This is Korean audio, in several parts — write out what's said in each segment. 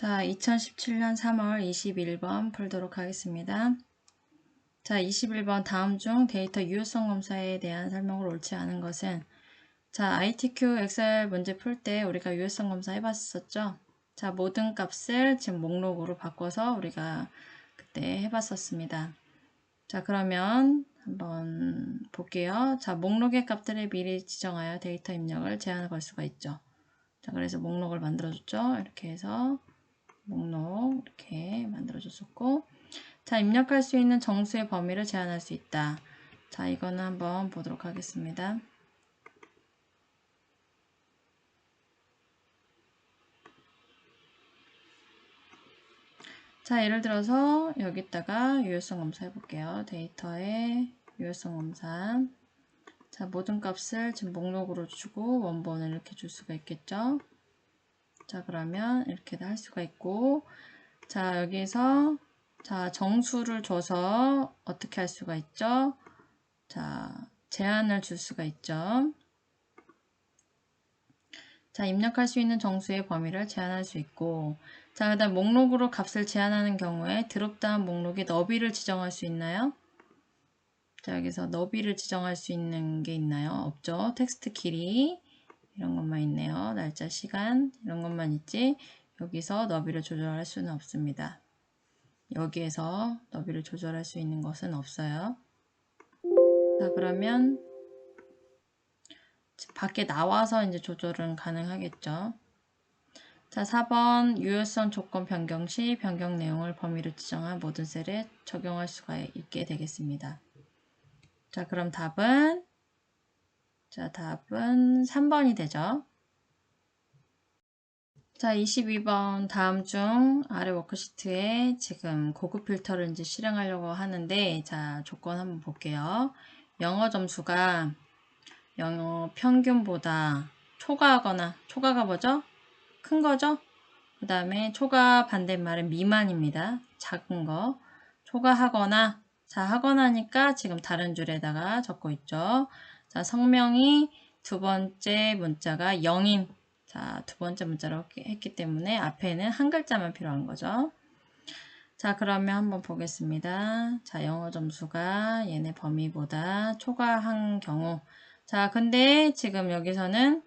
자, 2017년 3월 21번 풀도록 하겠습니다. 자, 21번 다음 중 데이터 유효성 검사에 대한 설명을 옳지 않은 것은 자, ITQ 엑셀 문제 풀 때 우리가 유효성 검사 해봤었죠? 자, 모든 값을 지금 목록으로 바꿔서 우리가 그때 해봤었습니다. 자, 그러면 한번 볼게요. 자, 목록의 값들을 미리 지정하여 데이터 입력을 제한을 걸 수가 있죠. 자, 그래서 목록을 만들어줬죠. 이렇게 해서 목록 이렇게 만들어줬었고 자 입력할 수 있는 정수의 범위를 제한할 수 있다. 자 이거는 한번 보도록 하겠습니다. 자 예를 들어서 여기다가 유효성 검사 해볼게요. 데이터의 유효성 검사 자 모든 값을 지금 목록으로 주고 원본을 이렇게 줄 수가 있겠죠. 자 그러면 이렇게 도 할 수가 있고. 자 여기서 자 정수를 줘서 어떻게 할 수가 있죠? 자 제한을 줄 수가 있죠? 자 입력할 수 있는 정수의 범위를 제한할 수 있고. 자 그 다음 목록으로 값을 제한하는 경우에 드롭다운 목록의 너비를 지정할 수 있나요? 자 여기서 너비를 지정할 수 있는 게 있나요? 없죠. 텍스트 길이 이런 것만 있네요. 날짜, 시간 이런 것만 있지 여기서 너비를 조절할 수는 없습니다. 여기에서 너비를 조절할 수 있는 것은 없어요. 자 그러면 밖에 나와서 이제 조절은 가능하겠죠. 자 4번 유효성 조건 변경 시 변경 내용을 범위로 지정한 모든 셀에 적용할 수가 있게 되겠습니다. 자 그럼 답은 자, 답은 3번이 되죠. 자, 22번 다음 중 아래 워크시트에 지금 고급 필터를 이제 실행하려고 하는데 자, 조건 한번 볼게요. 영어 점수가 영어 평균보다 초과하거나 초과가 뭐죠? 큰 거죠? 그 다음에 초과 반대말은 미만입니다. 작은 거. 초과하거나 자 하거나니까 지금 다른 줄에다가 적고 있죠. 자, 성명이 두 번째 문자가 0인 자, 두 번째 문자로 했기 때문에 앞에는 한 글자만 필요한 거죠. 자, 그러면 한번 보겠습니다. 자, 영어 점수가 얘네 범위보다 초과한 경우. 자, 근데 지금 여기서는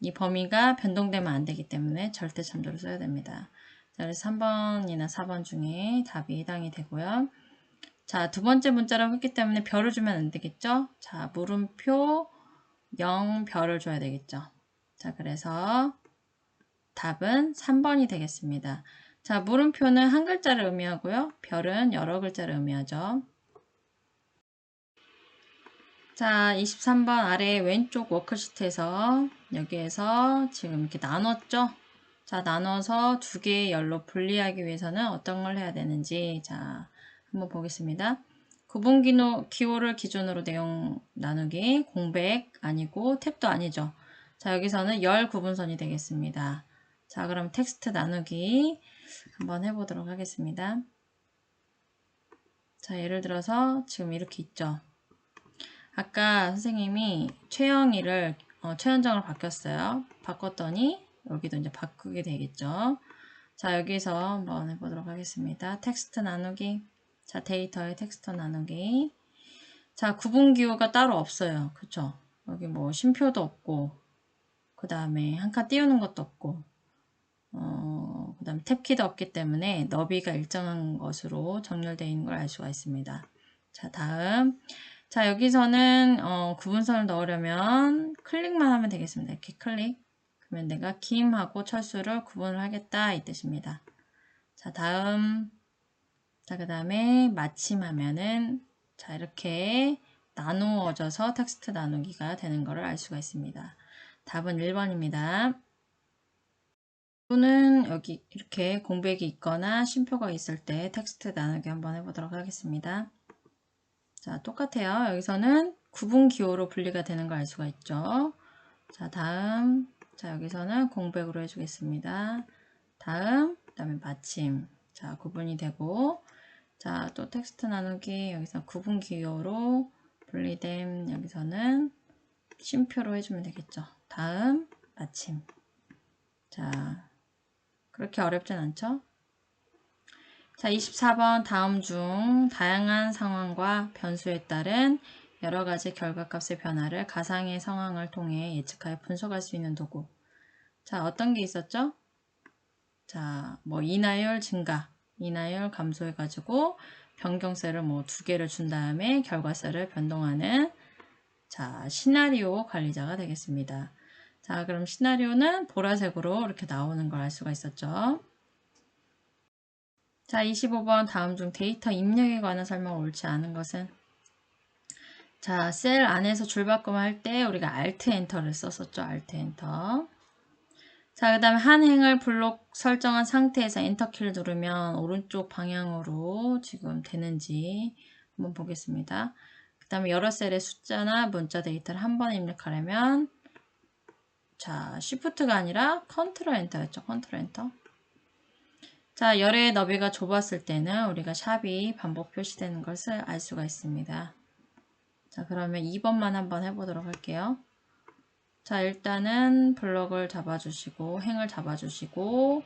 이 범위가 변동되면 안 되기 때문에 절대 참조를 써야 됩니다. 자, 그래서 3번이나 4번 중에 답이 해당이 되고요. 자, 두 번째 문자라고 했기 때문에 별을 주면 안 되겠죠? 자, 물음표 0 별을 줘야 되겠죠? 자, 그래서 답은 3번이 되겠습니다. 자, 물음표는 한 글자를 의미하고요. 별은 여러 글자를 의미하죠. 자, 23번 아래 왼쪽 워크시트에서 여기에서 지금 이렇게 나눴죠? 자, 나눠서 두 개의 열로 분리하기 위해서는 어떤 걸 해야 되는지 자, 한번 보겠습니다. 구분 기호를 기준으로 내용 나누기 공백 아니고 탭도 아니죠. 자 여기서는 열 구분선이 되겠습니다. 자 그럼 텍스트 나누기 한번 해보도록 하겠습니다. 자 예를 들어서 지금 이렇게 있죠. 아까 선생님이 최영희를 어, 최현정을 바뀌었어요. 바꿨더니 여기도 이제 바꾸게 되겠죠. 자 여기서 한번 해보도록 하겠습니다. 텍스트 나누기 자, 데이터의 텍스트 나누기. 자, 구분 기호가 따로 없어요. 그쵸? 여기 뭐 쉼표도 없고, 그 다음에 한 칸 띄우는 것도 없고, 어, 그 다음에 탭키도 없기 때문에 너비가 일정한 것으로 정렬되어 있는 걸 알 수가 있습니다. 자, 다음. 자, 여기서는 어, 구분선을 넣으려면 클릭만 하면 되겠습니다. 이렇게 클릭. 그러면 내가 김하고 철수를 구분을 하겠다 이 뜻입니다. 자, 다음. 자, 그 다음에 마침하면은 자, 이렇게 나누어져서 텍스트 나누기가 되는 것을 알 수가 있습니다. 답은 1번입니다. 또는 여기 이렇게 공백이 있거나 쉼표가 있을 때 텍스트 나누기 한번 해보도록 하겠습니다. 자, 똑같아요. 여기서는 구분 기호로 분리가 되는 걸 알 수가 있죠. 자, 다음. 자, 여기서는 공백으로 해주겠습니다. 다음, 그 다음에 마침. 자, 구분이 되고, 자, 또 텍스트 나누기 여기서 구분 기호로 분리됨 여기서는 쉼표로 해주면 되겠죠. 다음 마침. 자, 그렇게 어렵진 않죠? 자, 24번 다음 중 다양한 상황과 변수에 따른 여러 가지 결과값의 변화를 가상의 상황을 통해 예측하여 분석할 수 있는 도구. 자, 어떤 게 있었죠? 자, 뭐 인하율 증가, 인하율 감소해가지고 변경세를 뭐 두 개를 준 다음에 결과세를 변동하는 자, 시나리오 관리자가 되겠습니다. 자, 그럼 시나리오는 보라색으로 이렇게 나오는 걸 알 수가 있었죠. 자, 25번 다음 중 데이터 입력에 관한 설명 옳지 않은 것은 자, 셀 안에서 줄바꿈 할 때 우리가 Alt 엔터를 썼었죠. Alt 엔터. 자, 그 다음에 한 행을 블록 설정한 상태에서 엔터키를 누르면 오른쪽 방향으로 지금 되는지 한번 보겠습니다. 그 다음에 여러 셀의 숫자나 문자 데이터를 한 번에 입력하려면 자, Shift가 아니라 컨트롤 엔터였죠. 컨트롤 엔터. 자, 열의 너비가 좁았을 때는 우리가 샵이 반복 표시되는 것을 알 수가 있습니다. 자, 그러면 2번만 한번 해보도록 할게요. 자, 일단은 블럭을 잡아주시고, 행을 잡아주시고,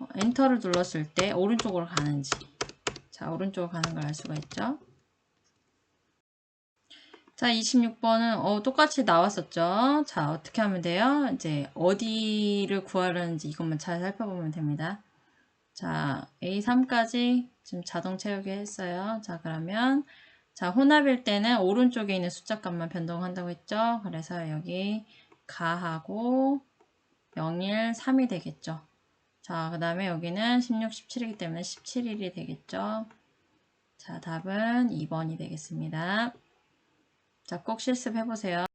어, 엔터를 눌렀을 때 오른쪽으로 가는지, 자, 오른쪽으로 가는 걸 알 수가 있죠. 자, 26번은 어, 똑같이 나왔었죠. 자, 어떻게 하면 돼요? 이제 어디를 구하려는지 이것만 잘 살펴보면 됩니다. 자, A3까지 지금 자동 채우기 했어요. 자, 그러면 자, 혼합일 때는 오른쪽에 있는 숫자 값만 변동한다고 했죠. 그래서 여기 가하고 0, 1, 3이 되겠죠. 자, 그 다음에 여기는 16, 17이기 때문에 17일이 되겠죠. 자, 답은 2번이 되겠습니다. 자, 꼭 실습해보세요.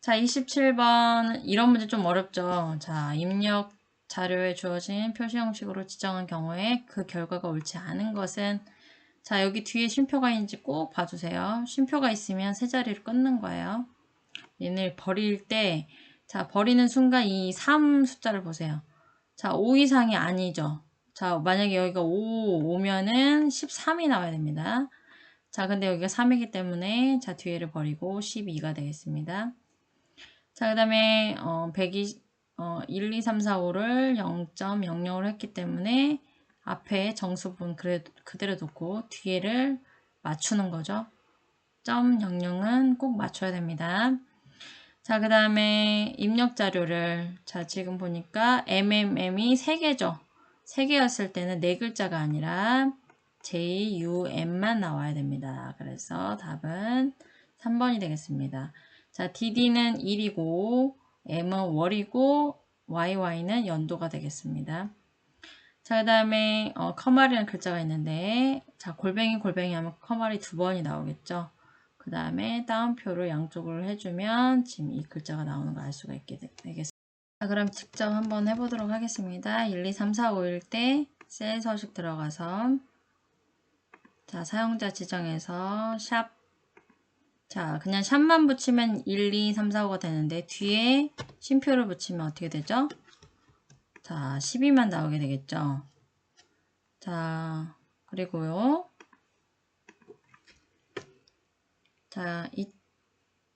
자, 27번. 이런 문제 좀 어렵죠? 자, 입력 자료에 주어진 표시 형식으로 지정한 경우에 그 결과가 옳지 않은 것은 자, 여기 뒤에 쉼표가 있는지 꼭 봐주세요. 쉼표가 있으면 세 자리를 끊는 거예요. 얘를 버릴 때, 자, 버리는 순간 이 3 숫자를 보세요. 자, 5 이상이 아니죠. 자, 만약에 여기가 5 오면은 13이 나와야 됩니다. 자, 근데 여기가 3이기 때문에 자, 뒤에를 버리고 12가 되겠습니다. 자, 그 다음에 어, 120, 어, 1, 2, 3, 4, 5를 0.00로 했기 때문에 앞에 정수분 그대로 놓고 뒤에를 맞추는 거죠. 점 00은 꼭 맞춰야 됩니다. 자, 그 다음에 입력 자료를 자, 지금 보니까 MMM이 3개죠. 3개였을 때는 4글자가 아니라 J, U, M만 나와야 됩니다. 그래서 답은 3번이 되겠습니다. 자, DD는 1이고 M은 월이고 YY는 연도가 되겠습니다. 자, 그 다음에 어, 커말이라는 글자가 있는데 자, 골뱅이 골뱅이 하면 커말이 두 번이 나오겠죠. 그 다음에 다운표를 양쪽으로 해주면 지금 이 글자가 나오는 걸 알 수가 있게 되 겠습니다. 자, 그럼 직접 한번 해보도록 하겠습니다. 1, 2, 3, 4, 5일 때 셀 서식 들어가서 자, 사용자 지정에서 샵 자, 그냥 샵만 붙이면 1, 2, 3, 4, 5가 되는데 뒤에 쉼표를 붙이면 어떻게 되죠? 자, 12만 나오게 되겠죠? 자, 그리고요. 자, 이,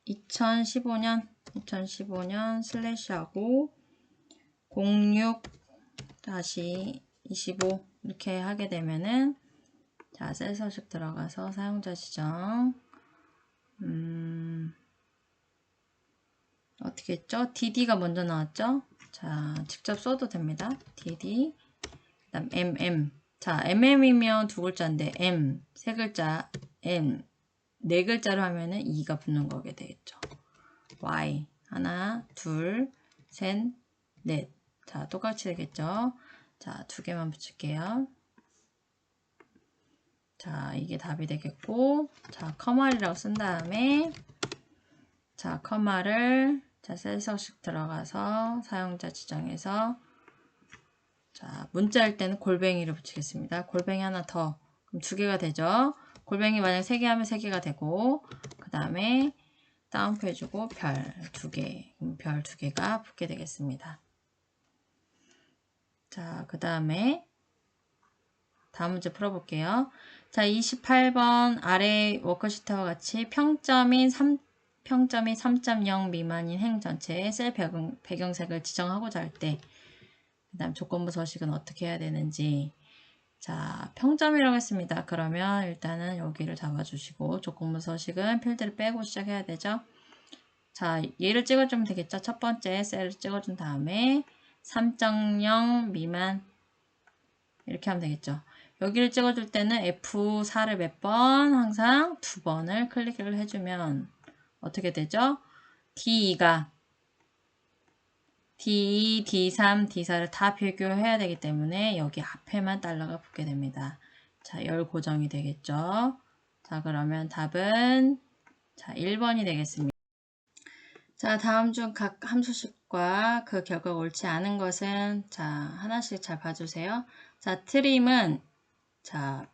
2015년, 2015년 슬래시하고 06 다시 25 이렇게 하게 되면은 자, 셀 서식 들어가서 사용자 지정. 음, 어떻게 했죠? DD가 먼저 나왔죠? 자, 직접 써도 됩니다. DD. 그 다음 MM. 자, MM이면 두 글자인데 M. 세 글자 M. 네 글자로 하면은 2가 붙는 거게 되겠죠. Y. 하나, 둘, 셋, 넷. 자, 똑같이 되겠죠? 자, 두 개만 붙일게요. 자, 이게 답이 되겠고, 자, 커마리라고 쓴 다음에, 자, 커마를, 자, 셀서식 들어가서 사용자 지정해서, 자, 문자일 때는 골뱅이를 붙이겠습니다. 골뱅이 하나 더, 그럼 두 개가 되죠. 골뱅이 만약 세 개 하면 세 개가 되고, 그 다음에 다운표 해주고 별 두 개, 별두 개가 붙게 되겠습니다. 자, 그 다음에 다음 문제 풀어볼게요. 자, 28번 아래 워크시트와 같이 평점이 3, 평점이 3.0 미만인 행 전체에 셀 배경, 배경 색을 지정하고자 할 때, 그 다음 조건부 서식은 어떻게 해야 되는지 자 평점이라고 했습니다. 그러면 일단은 여기를 잡아주시고 조건부 서식은 필드를 빼고 시작해야 되죠. 자 얘를 찍어주면 되겠죠. 첫 번째 셀을 찍어준 다음에 3.0 미만 이렇게 하면 되겠죠. 여기를 찍어줄 때는 F4를 몇 번 항상 두 번을 클릭을 해주면 어떻게 되죠? D2가 D2, D3, D4를 다 비교해야 되기 때문에 여기 앞에만 달러가 붙게 됩니다. 자, 열 고정이 되겠죠. 자, 그러면 답은 자 1번이 되겠습니다. 자, 다음 중 각 함수식과 그 결과가 옳지 않은 것은 자, 하나씩 잘 봐주세요. 자, 트림은 자,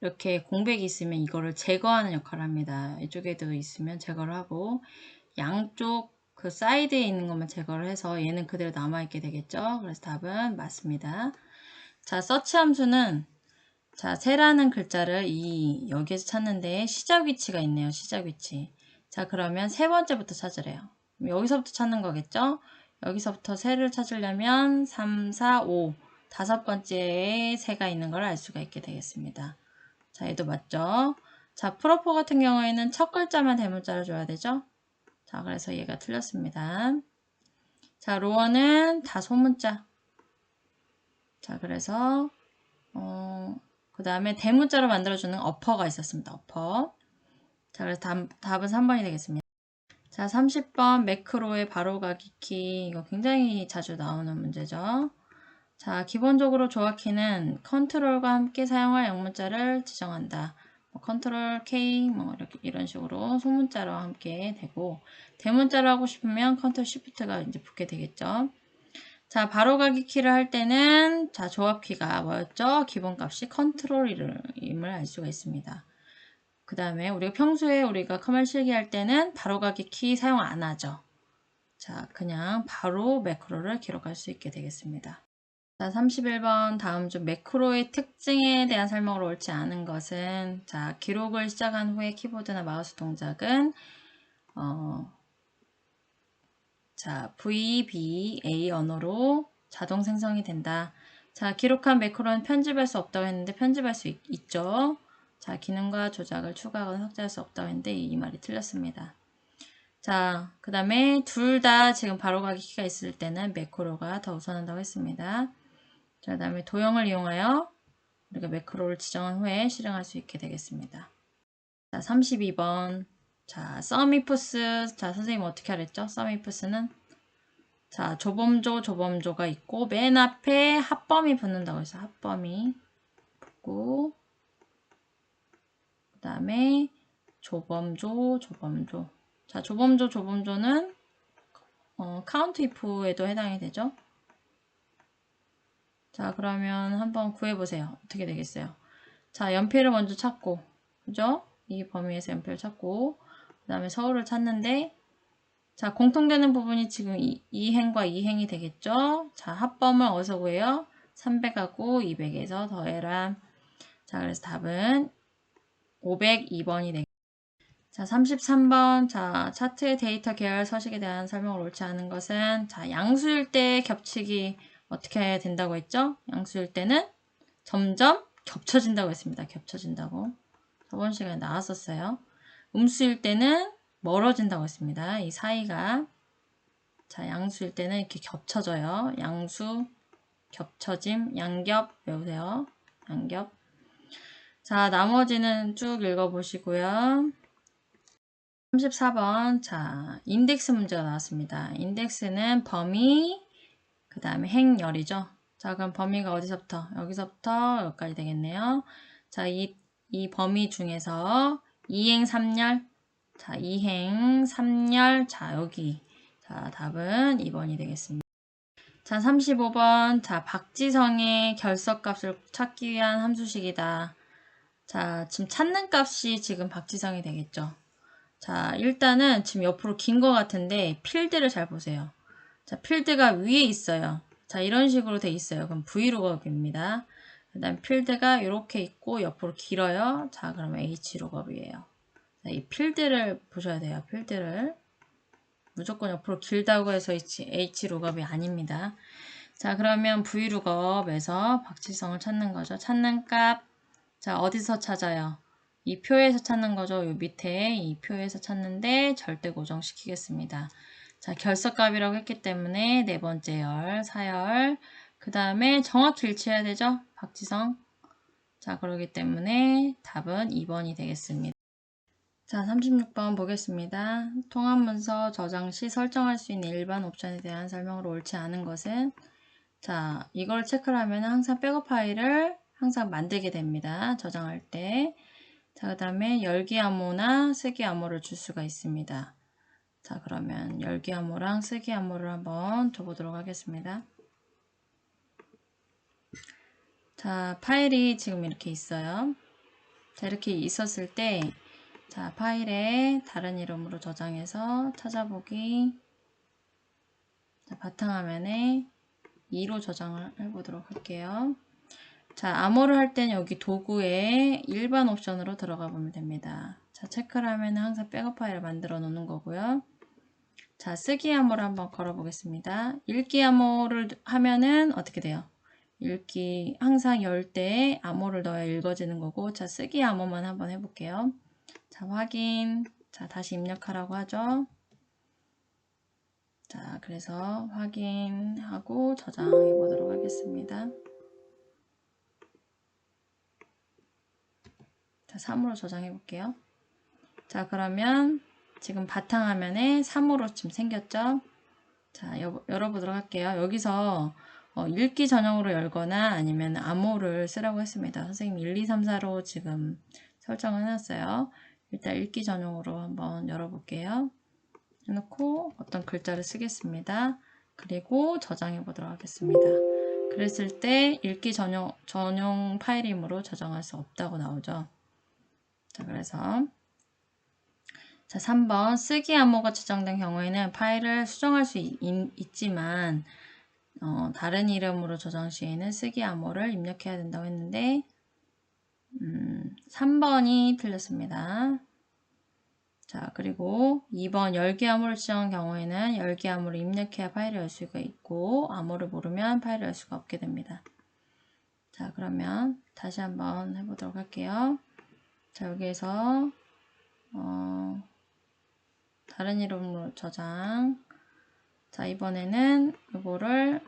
이렇게 공백이 있으면 이거를 제거하는 역할을 합니다. 이쪽에도 있으면 제거를 하고 양쪽 그 사이드에 있는 것만 제거를 해서 얘는 그대로 남아있게 되겠죠. 그래서 답은 맞습니다. 자, 서치 함수는 자, 세라는 글자를 이 여기에서 찾는데 시작 위치가 있네요. 시작 위치. 자, 그러면 세 번째부터 찾으래요. 여기서부터 찾는 거겠죠? 여기서부터 세를 찾으려면 3, 4, 5 다섯 번째에 세가 있는 걸 알 수가 있게 되겠습니다. 자, 얘도 맞죠? 자, 프로포 같은 경우에는 첫 글자만 대문자를 줘야 되죠? 자, 그래서 얘가 틀렸습니다. 자, 로어는 다 소문자. 자, 그래서 어, 그 다음에 대문자로 만들어주는 어퍼가 있었습니다. 어퍼. 자, 그래서 답, 답은 3번이 되겠습니다. 자, 30번 매크로의 바로가기 키. 이거 굉장히 자주 나오는 문제죠. 자, 기본적으로 조합키는 컨트롤과 함께 사용할 영문자를 지정한다. 뭐 컨트롤 K 뭐 이렇게 이런 식으로 소문자로 함께 되고 대문자로 하고 싶으면 컨트롤 시프트가 이제 붙게 되겠죠. 자, 바로가기 키를 할 때는 자, 조합키가 뭐였죠? 기본값이 컨트롤임을 알 수가 있습니다. 그 다음에 우리가 평소에 우리가 커맨 실기 할 때는 바로가기 키 사용 안 하죠. 자, 그냥 바로 매크로를 기록할 수 있게 되겠습니다. 자, 31번 다음 중 매크로의 특징에 대한 설명을 옳지 않은 것은 자, 기록을 시작한 후에 키보드나 마우스 동작은 어, 자, VBA 언어로 자동 생성이 된다. 자, 기록한 매크로는 편집할 수 없다고 했는데 편집할 수 있, 있죠. 자, 기능과 조작을 추가하거나 삭제할 수 없다고 했는데 이 말이 틀렸습니다. 자, 그 다음에 둘 다 지금 바로가기 키가 있을 때는 매크로가 더 우선한다고 했습니다. 자, 그 다음에 도형을 이용하여 우리가 매크로를 지정한 후에 실행할 수 있게 되겠습니다. 자, 32번. 자, 썸이프스. 자, 선생님 어떻게 하랬죠? 썸이프스는 자, 조범조, 조범조가 있고 맨 앞에 합범이 붙는다고 해서 합범이 붙고 그 다음에 조범조, 조범조. 자, 조범조, 조범조는 어, 카운트 if에도 해당이 되죠. 자, 그러면 한번 구해보세요. 어떻게 되겠어요? 자, 연필을 먼저 찾고, 그죠? 이 범위에서 연필을 찾고, 그 다음에 서울을 찾는데, 자, 공통되는 부분이 지금 이, 이 행과 이 행이 되겠죠? 자, 합범을 어디서 구해요? 300하고 200에서 더해라. 자, 그래서 답은 502번이 되겠습니다. 자, 33번. 자, 차트의 데이터 계열 서식에 대한 설명을 옳지 않은 것은, 자, 양수일 때 겹치기 어떻게 된다고 했죠? 양수일 때는 점점 겹쳐진다고 했습니다. 겹쳐진다고. 저번 시간에 나왔었어요. 음수일 때는 멀어진다고 했습니다. 이 사이가 자 양수일 때는 이렇게 겹쳐져요. 양수, 겹쳐짐, 양겹 외우세요. 양겹. 자 나머지는 쭉 읽어보시고요. 34번 자 인덱스 문제가 나왔습니다. 인덱스는 범위 그 다음에 행열이죠. 자, 그럼 범위가 어디서부터? 여기서부터 여기까지 되겠네요. 자, 이, 이 범위 중에서 2행 3열. 자, 2행 3열. 자, 여기. 자, 답은 2번이 되겠습니다. 자, 35번. 자, 박지성의 결석값을 찾기 위한 함수식이다. 자, 지금 찾는 값이 지금 박지성이 되겠죠. 자, 일단은 지금 옆으로 긴 것 같은데 필드를 잘 보세요. 자, 필드가 위에 있어요. 자, 이런 식으로 돼 있어요. 그럼 브이로그입니다. 그 다음 필드가 이렇게 있고 옆으로 길어요. 자, 그러면 H로그업이에요. 자, 이 필드를 보셔야 돼요. 필드를. 무조건 옆으로 길다고 해서 H로그업이 아닙니다. 자, 그러면 V룩업에서 박지성을 찾는 거죠. 찾는 값. 자, 어디서 찾아요? 이 표에서 찾는 거죠. 요 밑에 이 표에서 찾는데 절대 고정시키겠습니다. 자, 결석값이라고 했기 때문에 네 번째 열, 사열. 그 다음에 정확히 일치해야 되죠. 박지성. 자, 그러기 때문에 답은 2번이 되겠습니다. 자, 36번 보겠습니다. 통합문서 저장 시 설정할 수 있는 일반 옵션에 대한 설명으로 옳지 않은 것은 자, 이걸 체크를 하면 항상 백업 파일을 항상 만들게 됩니다. 저장할 때. 자, 그 다음에 열기 암호나 쓰기 암호를 줄 수가 있습니다. 자, 그러면 열기 암호랑 쓰기 암호를 한번 줘보도록 하겠습니다. 자, 파일이 지금 이렇게 있어요. 자, 이렇게 있었을 때, 자, 파일에 다른 이름으로 저장해서 찾아보기. 자, 바탕화면에 2로 저장을 해보도록 할게요. 자, 암호를 할 때는 여기 도구에 일반 옵션으로 들어가 보면 됩니다. 자, 체크를 하면 항상 백업 파일을 만들어 놓는 거고요. 자, 쓰기 암호를 한번 걸어 보겠습니다. 읽기 암호를 하면은 어떻게 돼요? 읽기 항상 열 때 암호를 넣어야 읽어지는 거고 자, 쓰기 암호만 한번 해 볼게요. 자, 확인. 자, 다시 입력하라고 하죠. 자, 그래서 확인하고 저장해 보도록 하겠습니다. 자, 3으로 저장해 볼게요. 자, 그러면 지금 바탕화면에 3으로 지금 생겼죠? 자, 여, 열어보도록 할게요. 여기서 어, 읽기 전용으로 열거나 아니면 암호를 쓰라고 했습니다. 선생님 1, 2, 3, 4로 지금 설정을 해놨어요. 일단 읽기 전용으로 한번 열어볼게요. 해놓고 어떤 글자를 쓰겠습니다. 그리고 저장해 보도록 하겠습니다. 그랬을 때 읽기 전용, 전용 파일이므로 저장할 수 없다고 나오죠. 자, 그래서 자, 3번 쓰기 암호가 지정된 경우에는 파일을 수정할 수 있, 있지만 어, 다른 이름으로 저장 시에는 쓰기 암호를 입력해야 된다고 했는데 음, 3번이 틀렸습니다. 자, 그리고 2번 열기 암호를 지정한 경우에는 열기 암호를 입력해야 파일을 열 수가 있고 암호를 모르면 파일을 열 수가 없게 됩니다. 자, 그러면 다시 한번 해보도록 할게요. 자, 여기에서 어, 다른 이름으로 저장 자, 이번에는 이거를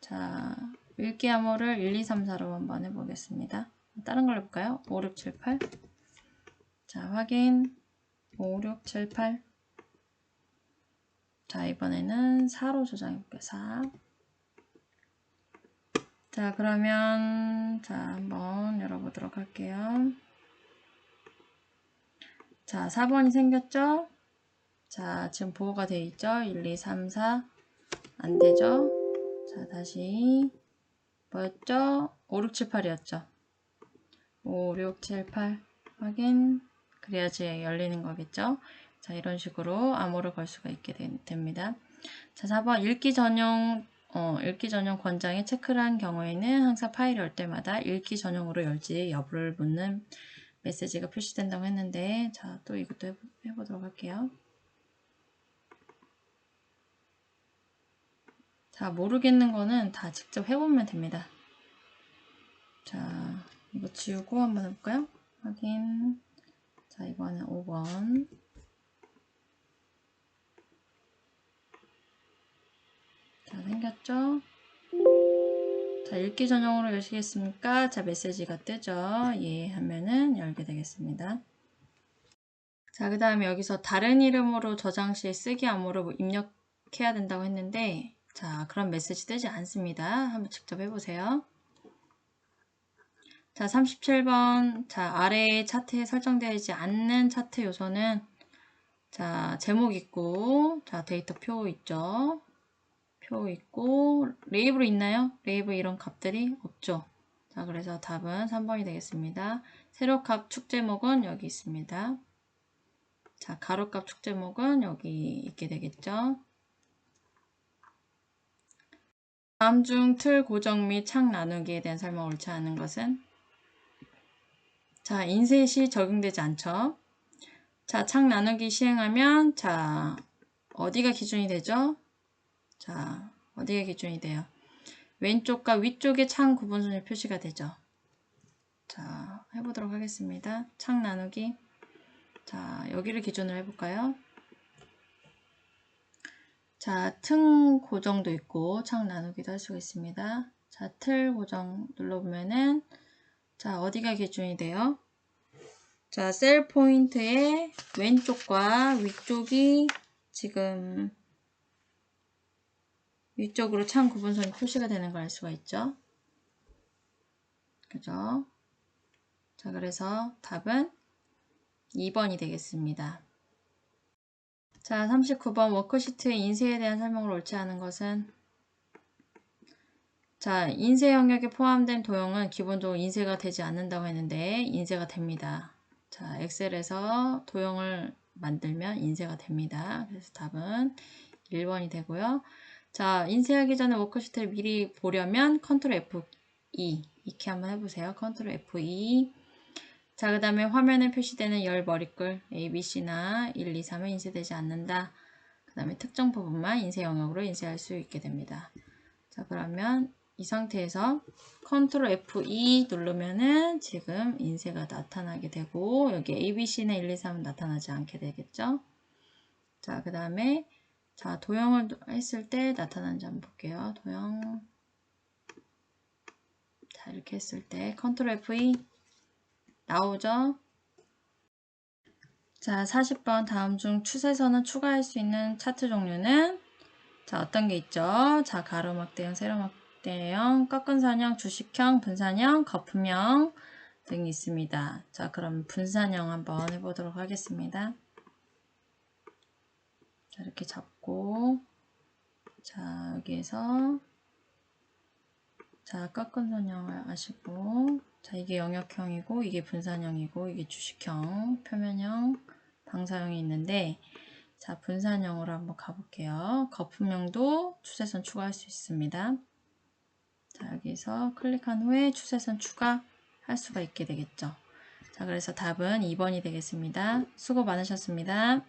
자, 읽기 암호를 1, 2, 3, 4로 한번 해보겠습니다. 다른 걸 해볼까요? 5, 6, 7, 8 자, 확인 5, 6, 7, 8 자, 이번에는 4로 저장해볼게요. 4 자, 그러면 자, 한번 열어보도록 할게요. 자, 4번이 생겼죠? 자, 지금 보호가 되어 있죠? 1, 2, 3, 4. 안 되죠? 자, 다시. 뭐였죠? 5, 6, 7, 8이었죠? 5, 6, 7, 8. 확인. 그래야지 열리는 거겠죠? 자, 이런 식으로 암호를 걸 수가 있게 되, 됩니다. 자, 4번 읽기 전용 어, 읽기 전용 권장에 체크를 한 경우에는 항상 파일을 열 때마다 읽기 전용으로 열지 여부를 묻는 메시지가 표시된다고 했는데 자, 또 이것도 해보, 해보도록 할게요. 자, 모르겠는 거는 다 직접 해보면 됩니다. 자, 이거 지우고 한번 해볼까요? 확인. 자, 이번엔 5번. 자, 생겼죠? 자, 읽기 전용으로 여시겠습니까? 자, 메시지가 뜨죠? 예, 하면은 열게 되겠습니다. 자, 그 다음에 여기서 다른 이름으로 저장 시에 쓰기 암호를 입력해야 된다고 했는데, 자, 그런 메시지 뜨지 않습니다. 한번 직접 해보세요. 자, 37번. 자, 아래의 차트에 설정되어 있지 않는 차트 요소는 자, 제목 있고, 자, 데이터 표 있죠. 표 있고, 레이블 있나요? 레이블 이런 값들이 없죠. 자, 그래서 답은 3번이 되겠습니다. 세로값 축제목은 여기 있습니다. 자, 가로값 축제목은 여기 있게 되겠죠. 다음 중 틀 고정 및 창 나누기에 대한 설명 옳지 않은 것은 자, 인셋이 적용되지 않죠. 자, 창 나누기 시행하면 자, 어디가 기준이 되죠? 자, 어디가 기준이 돼요? 왼쪽과 위쪽에 창 구분선이 표시가 되죠. 자, 해보도록 하겠습니다. 창 나누기. 자, 여기를 기준으로 해볼까요? 자, 틈 고정도 있고 창 나누기도 할 수가 있습니다. 자, 틀 고정 눌러보면은 자, 어디가 기준이 돼요? 자, 셀 포인트의 왼쪽과 위쪽이 지금 위쪽으로 창 구분선이 표시가 되는 걸 알 수가 있죠. 그죠? 자, 그래서 답은 2번이 되겠습니다. 자, 39번 워크시트의 인쇄에 대한 설명을 옳지 않은 것은 자, 인쇄 영역에 포함된 도형은 기본적으로 인쇄가 되지 않는다고 했는데 인쇄가 됩니다. 자, 엑셀에서 도형을 만들면 인쇄가 됩니다. 그래서 답은 1번이 되고요. 자, 인쇄하기 전에 워크시트를 미리 보려면 컨트롤 F2 이렇게 한번 해보세요. 컨트롤 F2 자, 그 다음에 화면에 표시되는 열 머리글 A, B, C나 1, 2, 3은 인쇄되지 않는다. 그 다음에 특정 부분만 인쇄 영역으로 인쇄할 수 있게 됩니다. 자, 그러면 이 상태에서 컨트롤 F2 누르면은 지금 인쇄가 나타나게 되고 여기 A, B, C나 1, 2, 3은 나타나지 않게 되겠죠. 자, 그 다음에 자, 도형을 했을 때 나타나는지 한번 볼게요. 도형 자, 이렇게 했을 때 컨트롤 F2 나오죠? 자, 40번 다음 중 추세선을 추가할 수 있는 차트 종류는 자, 어떤 게 있죠? 자, 가로막대형, 세로막대형, 꺾은 선형, 주식형, 분산형, 거품형 등이 있습니다. 자, 그럼 분산형 한번 해보도록 하겠습니다. 자, 이렇게 잡고 자, 여기에서 자, 꺾은 선형을 아시고 자, 이게 영역형이고 이게 분산형이고 이게 주식형, 표면형, 방사형이 있는데 자, 분산형으로 한번 가볼게요. 거품형도 추세선 추가할 수 있습니다. 자, 여기서 클릭한 후에 추세선 추가할 수가 있게 되겠죠. 자, 그래서 답은 2번이 되겠습니다. 수고 많으셨습니다.